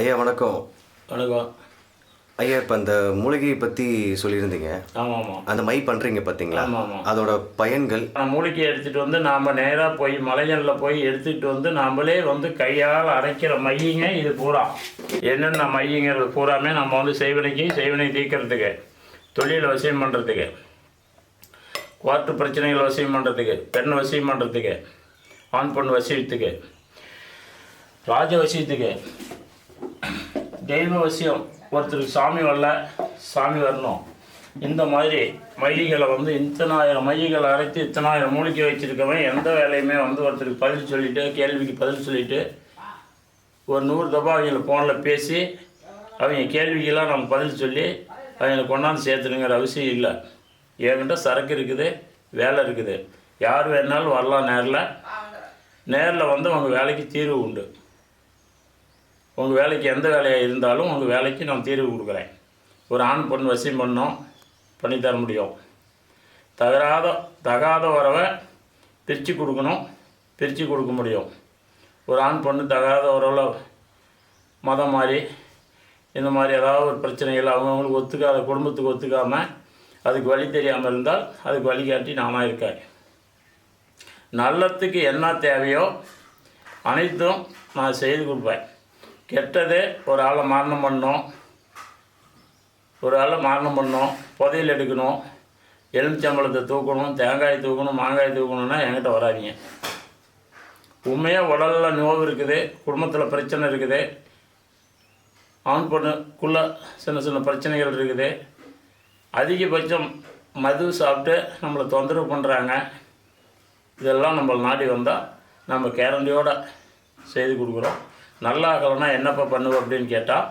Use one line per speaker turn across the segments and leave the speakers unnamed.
ஐயா வணக்கம்.
வணக்கம்.
ஐயா இப்போ அந்த மூலிகையை பற்றி சொல்லியிருந்தீங்க.
ஆமாம். ஆமாம்
அந்த மை பண்ணுறீங்க பார்த்தீங்களா
ஆமாம். ஆமாம்
அதோட பயன்கள்?
நான் மூலிகை எடுத்துகிட்டு வந்து நாம் நேராக போய் மலைகளில் போய் எடுத்துக்கிட்டு வந்து நாமளே வந்து கையால் அரைக்கிற மையங்க இது பூரா. என்னென்ன மையங்கிறது பூராமே நம்ம வந்து செய்வினைக்கு செய்வினை தீர்க்கறதுக்கு தொழில் வசியம் பண்ணுறதுக்கு குவார்ட்டு பிரச்சனைகள் வசியம் பண்ணுறதுக்கு பெண் வசியம் பண்ணுறதுக்கு ஆண் பெண் வசியத்துக்கு ராஜ வசியத்துக்கு தெய்வ வசியம் ஒருத்தருக்கு சாமி வரல சாமி வரணும். இந்த மாதிரி மையங்களை வந்து இத்தனாயிரம் மையங்களை அரைத்து இத்தனாயிரம் மூலிகை வச்சுருக்கவன் எந்த வேலையுமே வந்து ஒருத்தருக்கு பதில் சொல்லிவிட்டு கேள்விக்கு பதில் சொல்லிவிட்டு ஒரு நூறு தபா அவங்கள ஃபோனில் பேசி அவங்க கேள்விக்கெல்லாம் நம்ம பதில் சொல்லி அவங்கள கொண்டாந்து சேர்த்துணுங்கிற அவசியம் இல்லை. என்கிட்ட சரக்கு இருக்குது வேலை இருக்குது. யார் வேணாலும் வரலாம் நேரில். நேரில் வந்து அவங்க வேலைக்கு தீர்வு உண்டு. உங்கள் வேலைக்கு எந்த வேலையாக இருந்தாலும் உங்கள் வேலைக்கு நான் தீர்வு கொடுக்குறேன். ஒரு ஆண் பொண்ணு வசியம் பண்ணோம் பண்ணித்தர முடியும். தகராத தகாத உறவை பிரித்து கொடுக்கணும் பிரித்து கொடுக்க முடியும். ஒரு ஆண் பொண்ணு தகாத உறவில் மதம் மாதிரி இந்த மாதிரி ஏதாவது ஒரு பிரச்சனைகள் அவங்கவுங்களுக்கு ஒத்துக்காத குடும்பத்துக்கு ஒத்துக்காமல் அதுக்கு வழி தெரியாமல் இருந்தால் அதுக்கு வழிகாட்டி நானாக இருக்கேன். நல்லத்துக்கு என்ன தேவையோ அனைத்தும் நான் செய்து கொடுப்பேன். கெட்டது ஒரு ஆளை மரணம் பண்ணணும். ஒரு ஆளை மரணம் பண்ணணும். புதையல் எடுக்கணும். எலுமிச்சம்பழத்தை தூக்கணும் தேங்காய் தூக்கணும் மாங்காய் தூக்கணும்னா என்கிட்ட வராதீங்க. உண்மையாக உடலில் நோவு இருக்குது குடும்பத்தில் பிரச்சனை இருக்குது. ஆண் பொண்ணுக்குள்ளே சின்ன சின்ன பிரச்சனைகள் இருக்குது. அதிகபட்சம் மது சாப்பிட்டு நம்மளை தொந்தரவு பண்ணுறாங்க இதெல்லாம் நம்ம நாடி வந்தால் நம்ம கேரண்டியோடு செய்து கொடுக்குறோம். நல்லா ஆகலைன்னா என்னப்பா பண்ணுவ அப்படின்னு கேட்டால்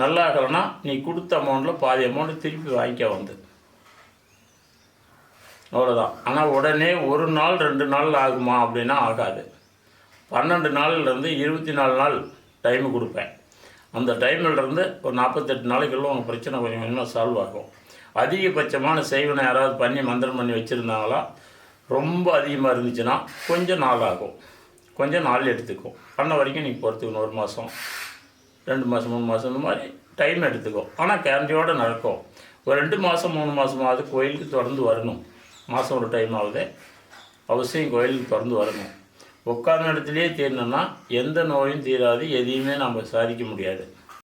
நல்லாகலைன்னா நீ கொடுத்த அமௌண்ட்டில் பாதி அமௌண்ட்டு திருப்பி வாங்கிக்க வந்து. அவ்வளோதான் ஆனால் உடனே ஒரு நாள் ரெண்டு நாள் ஆகுமா அப்படின்னா ஆகாது. பன்னெண்டு நாள்லேருந்து இருபத்தி நாலு நாள் டைமு கொடுப்பேன். அந்த டைம்லேருந்து ஒரு நாற்பத்தெட்டு நாளைக்குள்ள உங்கள் பிரச்சனை கொஞ்சம் கொஞ்சமாக சால்வ் ஆகும். அதிகபட்சமான செய்வனை யாராவது பண்ணி மந்திரம் பண்ணி வச்சுருந்தாங்களா ரொம்ப அதிகமாக இருந்துச்சுன்னா கொஞ்சம் நாள் ஆகும். கொஞ்சம் நாள் எடுத்துக்கும் பண்ண வரைக்கும் நீங்கள் போகிறதுக்கு ஒரு மாதம் ரெண்டு மாதம் மூணு மாதம் இந்த மாதிரி டைம் எடுத்துக்கும் ஆனால் கேரண்டியோடு நடக்கும் ஒரு ரெண்டு மாதம் மூணு மாதமாவது கோயிலுக்கு தொடர்ந்து வரணும். மாதம் ஒரு டைம் ஆகுது அவசியம் கோயிலுக்கு தொடர்ந்து வரணும். உட்கார்ந்த இடத்துலையே தீரணும்னா எந்த நோயும் தீராது எதையுமே நம்ம சாதிக்க முடியாது.